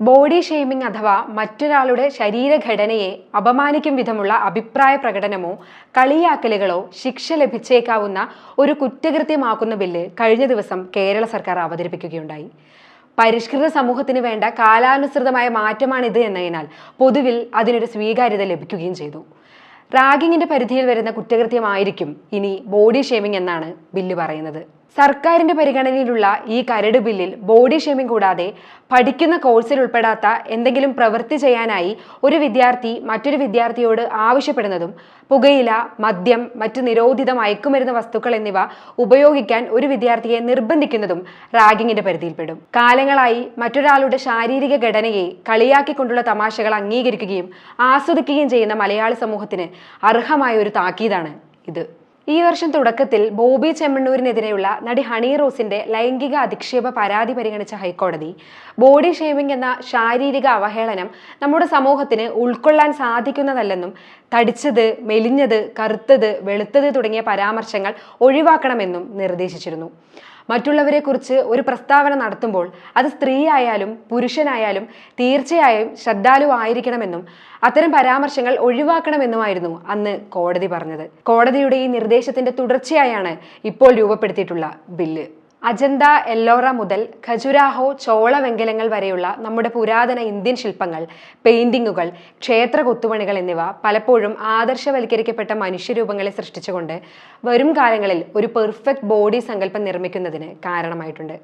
Body shaming അഥവാ മറ്റൊരാളുടെ ശരീരഘടനയെ അപമാനിക്കും വിധമുള്ള അഭിപ്രായ പ്രകടനമോ കളിയാക്കലുകളോ ശിക്ഷ ലഭിച്ചേക്കാവുന്ന ഒരു കുറ്റകൃത്യമാക്കുന്ന ബില്ല് കഴിഞ്ഞ ദിവസം കേരള സർക്കാർ അവതരിപ്പിക്കുകയുണ്ടായി. പരിഷ്കൃത സമൂഹത്തിന് വേണ്ട കാലാനുസൃതമായ മാറ്റമാണിത് എന്നതിനാൽ പൊതുവിൽ അതിനൊരു സ്വീകാര്യത ലഭിക്കുകയും ചെയ്തു. റാഗിങ്ങിന്റെ പരിധിയിൽ വരുന്ന കുറ്റകൃത്യമായിരിക്കും ഇനി ബോഡി ഷേമിംഗ് എന്നാണ് ബില്ല് പറയുന്നത്. സർക്കാരിന്റെ പരിഗണനയിലുള്ള ഈ കരട് ബില്ലിൽ ബോഡി ഷേമിംഗ് കൂടാതെ പഠിക്കുന്ന കോഴ്സിൽ ഉൾപ്പെടാത്ത എന്തെങ്കിലും പ്രവൃത്തി ചെയ്യാനായി ഒരു വിദ്യാർത്ഥി മറ്റൊരു വിദ്യാർത്ഥിയോട് ആവശ്യപ്പെടുന്നതും പുകയില മദ്യം മറ്റ് നിരോധിത മയക്കുമരുന്ന് വസ്തുക്കൾ എന്നിവ ഉപയോഗിക്കാൻ ഒരു വിദ്യാർത്ഥിയെ നിർബന്ധിക്കുന്നതും റാഗിങ്ങിന്റെ പരിധിയിൽപ്പെടും. കാലങ്ങളായി മറ്റൊരാളുടെ ശാരീരിക ഘടനയെ കളിയാക്കിക്കൊണ്ടുള്ള തമാശകൾ അംഗീകരിക്കുകയും ആസ്വദിക്കുകയും ചെയ്യുന്ന മലയാളി സമൂഹത്തിന് അർഹമായ ഒരു താക്കീതാണ് ഇത്. ഈ വർഷം തുടക്കത്തിൽ ബോബി ചെമ്മണ്ണൂരിനെതിരെയുള്ള നടി ഹണി റോസിന്റെ ലൈംഗിക അധിക്ഷേപ പരാതി പരിഗണിച്ച ഹൈക്കോടതി ബോഡി ഷേമിംഗ് എന്ന ശാരീരിക അവഹേളനം നമ്മുടെ സമൂഹത്തിന് ഉൾക്കൊള്ളാൻ സാധിക്കുന്നതല്ലെന്നും തടിച്ചത് മെലിഞ്ഞത് കറുത്തത് വെളുത്തത് തുടങ്ങിയ പരാമർശങ്ങൾ ഒഴിവാക്കണമെന്നും നിർദ്ദേശിച്ചിരുന്നു. മറ്റുള്ളവരെ കുറിച്ച് ഒരു പ്രസ്താവന നടത്തുമ്പോൾ അത് സ്ത്രീ ആയാലും പുരുഷനായാലും തീർച്ചയായും ശ്രദ്ധാലു ആയിരിക്കണമെന്നും അത്തരം പരാമർശങ്ങൾ ഒഴിവാക്കണമെന്നുമായിരുന്നു അന്ന് കോടതി പറഞ്ഞത്. കോടതിയുടെ ഈ നിർദ്ദേശത്തിന്റെ തുടർച്ചയായാണ് ഇപ്പോൾ രൂപപ്പെടുത്തിയിട്ടുള്ള ബില്ല്. അജന്ത എല്ലോറ മുതൽ ഖജുരാഹോ ചോള വെങ്കലങ്ങൾ വരെയുള്ള നമ്മുടെ പുരാതന ഇന്ത്യൻ ശില്പങ്ങൾ പെയിന്റിങ്ങുകൾ ക്ഷേത്ര കൊത്തുപണികൾ എന്നിവ പലപ്പോഴും ആദർശവൽക്കരിക്കപ്പെട്ട മനുഷ്യരൂപങ്ങളെ സൃഷ്ടിച്ചുകൊണ്ട് വരും കാലങ്ങളിൽ ഒരു പെർഫെക്റ്റ് ബോഡി സങ്കല്പം നിർമ്മിക്കുന്നതിന് കാരണമായിട്ടുണ്ട്.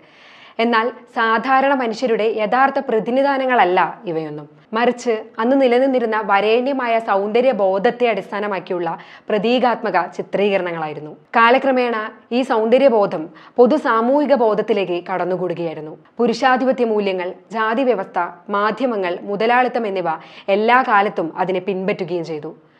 എന്നാൽ സാധാരണ മനുഷ്യരുടെ യഥാർത്ഥ പ്രതിനിധാനങ്ങളല്ല ഇവയൊന്നും. മറിച്ച് അന്ന് നിലനിന്നിരുന്ന വരേണ്യമായ സൗന്ദര്യ ബോധത്തെ അടിസ്ഥാനമാക്കിയുള്ള പ്രതീകാത്മക ചിത്രീകരണങ്ങളായിരുന്നു. കാലക്രമേണ ഈ സൗന്ദര്യബോധം പൊതു സാമൂഹിക ബോധത്തിലേക്ക് കടന്നുകൂടുകയായിരുന്നു. പുരുഷാധിപത്യ മൂല്യങ്ങൾ ജാതി വ്യവസ്ഥ മാധ്യമങ്ങൾ മുതലാളിത്തം എന്നിവ എല്ലാ കാലത്തും അതിനെ പിൻപറ്റുകയും ചെയ്തു.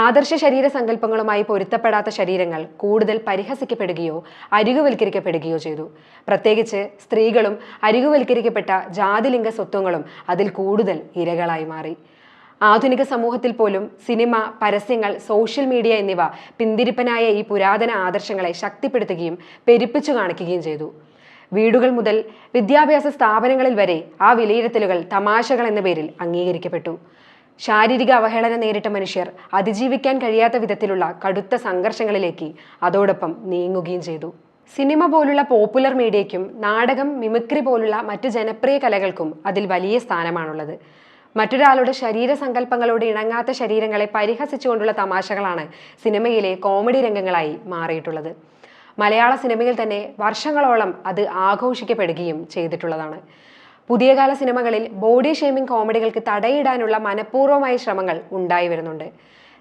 ആദർശ ശരീര സങ്കല്പങ്ങളുമായി പൊരുത്തപ്പെടാത്ത ശരീരങ്ങൾ കൂടുതൽ പരിഹസിക്കപ്പെടുകയോ അരികുവൽക്കരിക്കപ്പെടുകയോ ചെയ്തു. പ്രത്യേകിച്ച് സ്ത്രീകളും അരികുവൽക്കരിക്കപ്പെട്ട ജാതിലിംഗ സ്വത്വങ്ങളും അതിൽ കൂടുതൽ ഇരകളായി മാറി. ആധുനിക സമൂഹത്തിൽ പോലും സിനിമ പരസ്യങ്ങൾ സോഷ്യൽ മീഡിയ എന്നിവ പിന്തിരിപ്പനായ ഈ പുരാതന ആദർശങ്ങളെ ശക്തിപ്പെടുത്തുകയും പെരുപ്പിച്ചു കാണിക്കുകയും ചെയ്തു. വീടുകൾ മുതൽ വിദ്യാഭ്യാസ സ്ഥാപനങ്ങളിൽ വരെ ആ വിലയിരുത്തലുകൾ തമാശകൾ എന്ന പേരിൽ അംഗീകരിക്കപ്പെട്ടു. ശാരീരിക അവഹേളന നേരിട്ട മനുഷ്യർ അതിജീവിക്കാൻ കഴിയാത്ത വിധത്തിലുള്ള കടുത്ത സംഘർഷങ്ങളിലേക്ക് അതോടൊപ്പം നീങ്ങുകയും ചെയ്തു. സിനിമ പോലുള്ള പോപ്പുലർ മീഡിയയ്ക്കും നാടകം മിമിക്രി പോലുള്ള മറ്റ് ജനപ്രിയ കലകൾക്കും അതിൽ വലിയ സ്ഥാനമാണുള്ളത്. മറ്റൊരാളുടെ ശരീര സങ്കല്പങ്ങളോട് ഇണങ്ങാത്ത ശരീരങ്ങളെ പരിഹസിച്ചുകൊണ്ടുള്ള തമാശകളാണ് സിനിമയിലെ കോമഡി രംഗങ്ങളായി മാറിയിട്ടുള്ളത്. മലയാള സിനിമയിൽ തന്നെ വർഷങ്ങളോളം അത് ആഘോഷിക്കപ്പെടുകയും ചെയ്തിട്ടുള്ളതാണ്. പുതിയ കാല സിനിമകളിൽ ബോഡി ഷേമിംഗ് കോമഡികൾക്ക് തടയിടാനുള്ള മനഃപൂർവമായ ശ്രമങ്ങൾ ഉണ്ടായി വരുന്നുണ്ട്.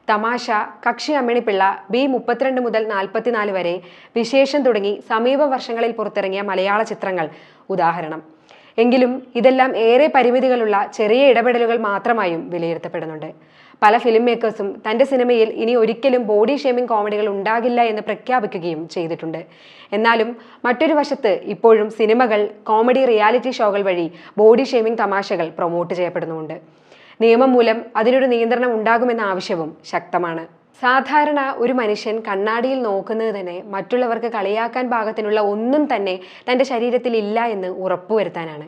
തമാശ കക്ഷി അമ്മിണിപ്പിള്ള ബി മുപ്പത്തിരണ്ട് മുതൽ നാൽപ്പത്തിനാല് വരെ വിശേഷം തുടങ്ങി സമീപ വർഷങ്ങളിൽ പുറത്തിറങ്ങിയ മലയാള ചിത്രങ്ങൾ ഉദാഹരണം. എങ്കിലും ഇതെല്ലാം ഏറെ പരിമിതികളുള്ള ചെറിയ ഇടപെടലുകൾ മാത്രമായും വിലയിരുത്തപ്പെടുന്നുണ്ട്. പല ഫിലിം മേക്കേഴ്സും തന്റെ സിനിമയിൽ ഇനി ഒരിക്കലും ബോഡി ഷേമിംഗ് കോമഡികൾ ഉണ്ടാകില്ല എന്ന് പ്രഖ്യാപിക്കുകയും ചെയ്തിട്ടുണ്ട്. എന്നാലും മറ്റൊരു വശത്ത് ഇപ്പോഴും സിനിമകൾ കോമഡി റിയാലിറ്റി ഷോകൾ വഴി ബോഡി ഷേമിംഗ് തമാശകൾ പ്രൊമോട്ട് ചെയ്യപ്പെടുന്നുമുണ്ട്. നിയമം മൂലം അതിനൊരു നിയന്ത്രണം ഉണ്ടാകുമെന്ന ആവശ്യവും ശക്തമാണ്. സാധാരണ ഒരു മനുഷ്യൻ കണ്ണാടിയിൽ നോക്കുന്നത് തന്നെ മറ്റുള്ളവർക്ക് കളിയാക്കാൻ പാകത്തിനുള്ള ഒന്നും തന്നെ തന്റെ ശരീരത്തിൽ ഇല്ല എന്ന് ഉറപ്പുവരുത്താനാണ്.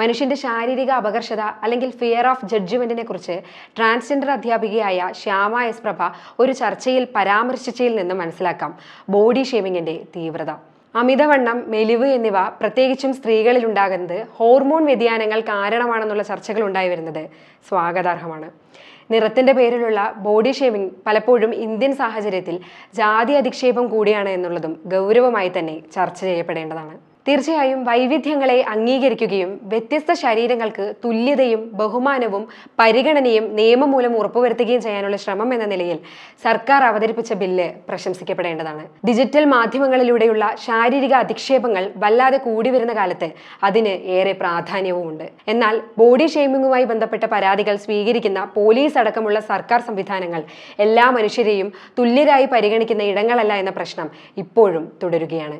മനുഷ്യന്റെ ശാരീരിക അപകർഷത അല്ലെങ്കിൽ ഫിയർ ഓഫ് ജഡ്ജ്മെന്റിനെ കുറിച്ച് ട്രാൻസ്ജെൻഡർ അധ്യാപികയായ ശ്യാമ എസ് പ്രഭ ഒരു ചർച്ചയിൽ പരാമർശിച്ചതിൽ നിന്ന് മനസ്സിലാക്കാം. ബോഡി ഷേമിങ്ങിന്റെ തീവ്രത. അമിതവണ്ണം മെലിവ് എന്നിവ പ്രത്യേകിച്ചും സ്ത്രീകളിൽ ഉണ്ടാകുന്നത് ഹോർമോൺ വ്യതിയാനങ്ങൾ കാരണമാണെന്നുള്ള ചർച്ചകൾ ഉണ്ടായി വരുന്നത് സ്വാഗതാർഹമാണ്. നിറത്തിന്റെ പേരിലുള്ള ബോഡി ഷേമിംഗ് പലപ്പോഴും ഇന്ത്യൻ സാഹചര്യത്തിൽ ജാതി അധിക്ഷേപം കൂടിയാണ് എന്നുള്ളതും ഗൗരവമായി തന്നെ ചർച്ച ചെയ്യപ്പെടേണ്ടതാണ്. തീർച്ചയായും വൈവിധ്യങ്ങളെ അംഗീകരിക്കുകയും വ്യത്യസ്ത ശരീരങ്ങൾക്ക് തുല്യതയും ബഹുമാനവും പരിഗണനയും നിയമമൂലം ഉറപ്പുവരുത്തുകയും ചെയ്യാനുള്ള ശ്രമം എന്ന നിലയിൽ സർക്കാർ അവതരിപ്പിച്ച ബില്ല് പ്രശംസിക്കപ്പെടേണ്ടതാണ്. ഡിജിറ്റൽ മാധ്യമങ്ങളിലൂടെയുള്ള ശാരീരിക അധിക്ഷേപങ്ങൾ വല്ലാതെ കൂടി വരുന്ന കാലത്ത് അതിന് ഏറെ പ്രാധാന്യവുമുണ്ട്. എന്നാൽ ബോഡി ഷെയ്മിങ്ങുമായി ബന്ധപ്പെട്ട പരാതികൾ സ്വീകരിക്കുന്ന പോലീസ് അടക്കമുള്ള സർക്കാർ സംവിധാനങ്ങൾ എല്ലാ മനുഷ്യരെയും തുല്യരായി പരിഗണിക്കുന്ന ഇടങ്ങളല്ല എന്ന പ്രശ്നം ഇപ്പോഴും തുടരുകയാണ്.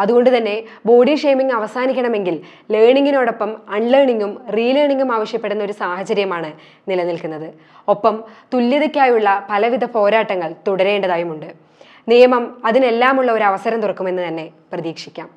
അതുകൊണ്ട് തന്നെ ബോഡി ഷേമിംഗ് അവസാനിക്കണമെങ്കിൽ ലേണിങ്ങിനോടൊപ്പം അൺലേണിങ്ങും റീലേണിങ്ങും ആവശ്യപ്പെടുന്ന ഒരു സാഹചര്യമാണ് നിലനിൽക്കുന്നത്. ഒപ്പം തുല്യതയ്ക്കായുള്ള പലവിധ പോരാട്ടങ്ങൾ തുടരേണ്ടതായുമുണ്ട്. നിയമം അതിനെല്ലാമുള്ള ഒരു അവസരം തുറക്കുമെന്ന് തന്നെ പ്രതീക്ഷിക്കാം.